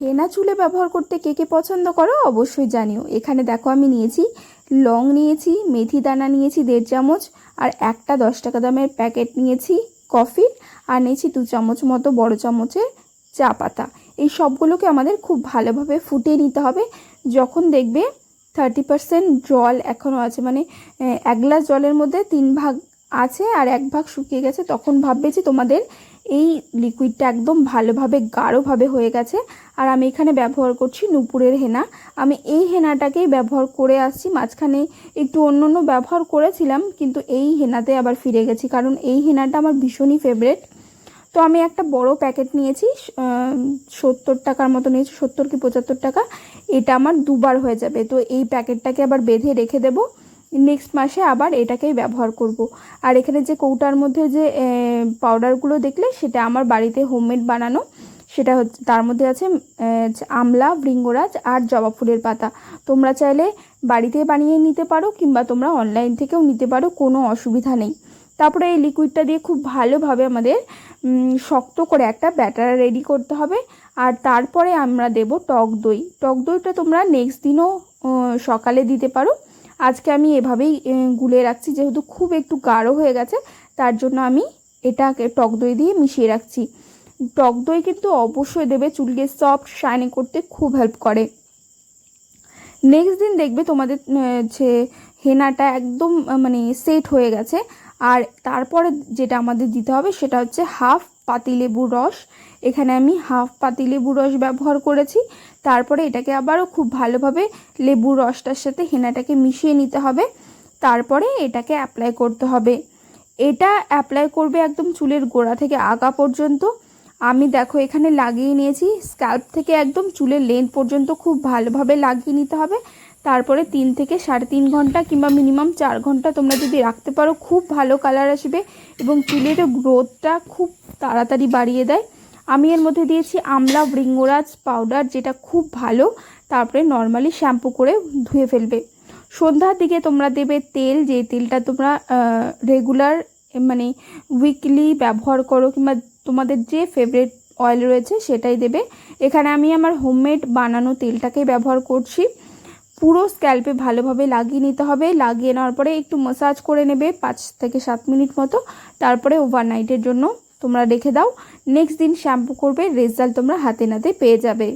হেনা চুলে ব্যবহার করতে কে কে পছন্দ করো অবশ্যই জানিও। এখানে দেখো আমি নিয়েছি, লং নিয়েছি, মেথি দানা নিয়েছি দেড় চামচ, আর একটা দশ টাকা দামের প্যাকেট নিয়েছি কফির আর নিয়েছি দু চামচ মতো বড় চামচের চা পাতা। এই সবগুলোকে আমাদের খুব ভালোভাবে ফুটিয়ে নিতে হবে। যখন দেখবে থার্টি পার্সেন্ট জল এখনও আছে মানে এক গ্লাস জলের মধ্যে তিন ভাগ আছে আর এক ভাগ শুকিয়ে গেছে, তখন ভাববে যে তোমাদের এই লিকুইডটা একদম ভালোভাবে, গাঢ়ভাবে হয়ে গেছে। আর আমি এখানে ব্যবহার করছি নুপুরের হেনা। আমি এই হেনাটাকেই ব্যবহার করে আসছি, মাঝখানে একটু অন্য অন্য ব্যবহার করেছিলাম, কিন্তু এই হেনাতে আবার ফিরে গেছি, কারণ এই হেনাটা আমার ভীষণই ফেভারেট তো আমি একটা বড় প্যাকেট নিয়েছি সত্তর টাকার মতো নিয়েছি, সত্তর কি পঁচাত্তর টাকা। এটা আমার দুবার হয়ে যাবে, তো এই প্যাকেটটাকে আবার বেঁধে রেখে দেবো। নেক্সট মাসে আবার এটাকেই ব্যবহার করব। আর এখানে যে কৌটার মধ্যে যে পাউডারগুলো দেখলে সেটা আমার বাড়িতে হোমমেড বানানো। সেটা হচ্ছে, তার মধ্যে আছে আমলা, ভৃঙ্গরাজ আর জবা ফুলের পাতা। তোমরা চাইলে বাড়িতে বানিয়ে নিতে পারো কিংবা তোমরা অনলাইন থেকেও নিতে পারো, কোনো অসুবিধা নেই। তারপরে এই লিকুইডটা দিয়ে খুব ভালোভাবে আমাদের শক্ত করে একটা ব্যাটার রেডি করতে হবে। আর তারপরে আমরা দেব টক দই। টক দইটা তোমরা নেক্সট দিনও সকালে দিতে পারো। আজকে আমি এভাবেই গুলে রাখছি, যেহেতু খুব একটু গাঢ় হয়ে গেছে, তার জন্য আমি এটাকে টক দই দিয়ে মিশিয়ে রাখছি। টক দই কিন্তু অবশ্যই দেবে, চুলকে সফট শাইনি করতে খুব হেল্প করে। নেক্সট দিন দেখবে তোমাদের যে হেনাটা একদম মানে সেট হয়ে গেছে, আর তারপরে যেটা আমাদের দিতে হবে, সেটা হচ্ছে হাফ পাতিলেবুর রস। এখানে আমি হাফ পাতিলেবুর রস ব্যবহার করেছি। তারপরে এটাকে আবারও খুব ভালোভাবে লেবুর রসটার সাথে হেনাটাকে মিশিয়ে নিতে হবে। তারপরে এটাকে অ্যাপ্লাই করতে হবে। এটা অ্যাপ্লাই করবে একদম চুলের গোড়া থেকে আগা পর্যন্ত। আমি দেখো এখানে লাগিয়ে নিয়েছি স্ক্যাল্প থেকে একদম চুলের লেন্থ পর্যন্ত খুব ভালোভাবে লাগিয়ে নিতে হবে। তারপরে তিন থেকে সাড়ে তিন ঘণ্টা কিংবা মিনিমাম চার ঘণ্টা তোমরা যদি রাখতে পারো, খুব ভালো কালার আসবে এবং চুলের গ্রোথটা খুব তাড়াতাড়ি বাড়িয়ে দেয়। আমি এর মধ্যে দিয়েছি আমলা ভৃঙ্গরাজ পাউডার যেটা খুব ভালো। তারপরে নর্মালি শ্যাম্পু করে ধুয়ে ফেলবে। সন্ধ্যার দিকে তোমরা দেবে তেল, যে তেলটা তোমরা রেগুলার মানে উইকলি ব্যবহার করো, কিংবা তোমাদের যে ফেভারিট অয়েল রয়েছে সেটাই দেবে। এখানে আমি আমার হোমমেড বানানো তেলটাকেই ব্যবহার করছি। পুরো স্ক্যাল্পে ভালোভাবে লাগিয়ে নিতে হবে। লাগিয়ে নেওয়ার পরে একটু মাসাজ করে নেবে পাঁচ থেকে সাত মিনিট মতো। তারপরে ওভারনাইটের জন্য তোমরা রেখে দাও। নেক্সট দিন শ্যাম্পু করবে রেজাল্ট তোমরা হাতে নাতে পেয়ে যাবে।